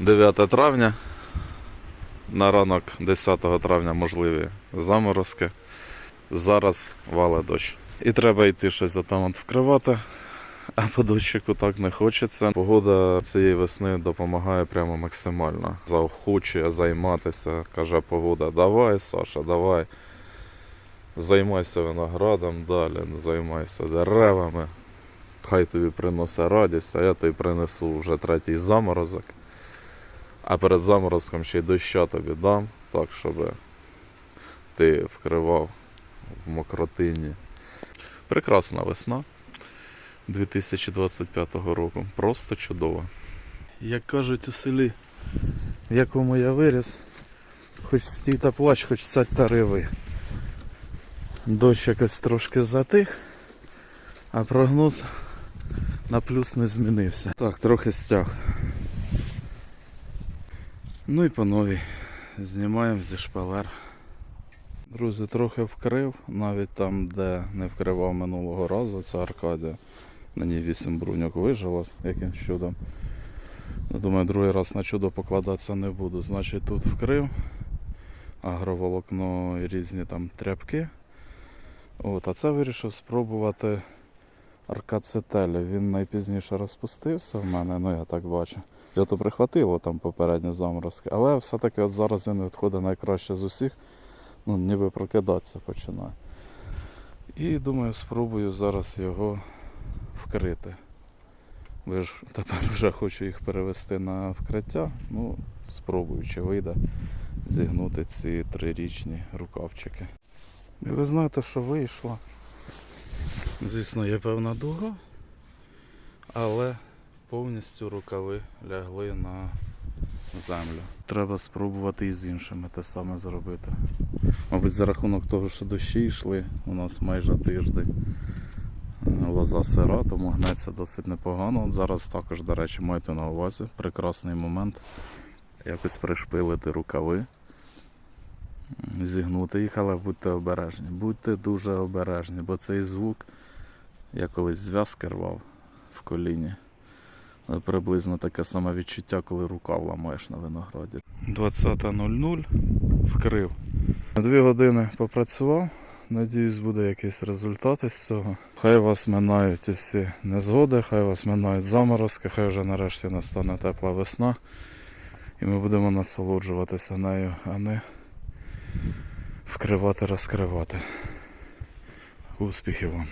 9 травня. На ранок 10 травня можливі заморозки. Зараз вале дощ. І треба йти щось за там вкривати. А по дощику так не хочеться. Погода цієї весни допомагає прямо максимально. Заохочує займатися. Каже погода, давай, Саша, давай. Займайся виноградом далі, займайся деревами. Хай тобі приносить радість, а я тобі принесу вже третій заморозок. А перед заморозком ще й доща тобі дам, так, щоб ти вкривав в мокротині. Прекрасна весна 2025 року. Просто чудова. Як кажуть у селі, в якому я виріс, хоч стій та плач, хоч сядь та риви. Дощ якось трошки затих, а прогноз на плюс не змінився. Так, трохи стяг. Ну і по новій. Знімаємо зі шпалер. Друзі, трохи вкрив, навіть там, де не вкривав минулого разу, це Аркадія. На ній 8 бруньок вижило якимсь чудом. Ну, Думаю, другий раз на чудо покладатися не буду. Значить тут вкрив агроволокно і різні там тряпки. От, а це вирішив спробувати аркацетелі. Він найпізніше розпустився в мене, ну я так бачу. Його то прихватило там попередні заморозки, але все-таки от зараз він відходить найкраще з усіх, ну ніби прокидатися починає. І думаю, спробую зараз його вкрити. Ви ж тепер вже хочу їх перевести на вкриття. Ну, спробую, чи вийде зігнути ці трирічні рукавчики. І ви знаєте, що вийшло. Звісно, є певна дуга, але повністю рукави лягли на землю. Треба спробувати і з іншими те саме зробити. Мабуть, за рахунок того, що дощі йшли, у нас майже тиждень. Е, Лоза сира, тому гнеться досить непогано. Зараз також, до речі, майте на увазі. Прекрасний момент. Якось пришпилити рукави, зігнути їх, але будьте обережні. Будьте дуже обережні, бо цей звук я колись зв'язки рвав в коліні. Але приблизно таке саме відчуття, коли рукав ламаєш на винограді. 20.00 вкрив. Дві години попрацював. Надіюсь, буде якийсь результат із цього. Хай вас минають усі незгоди, хай вас минають заморозки, хай вже нарешті настане тепла весна. І ми будемо насолоджуватися нею, а не вкривати, розкривати. Успіхів вам!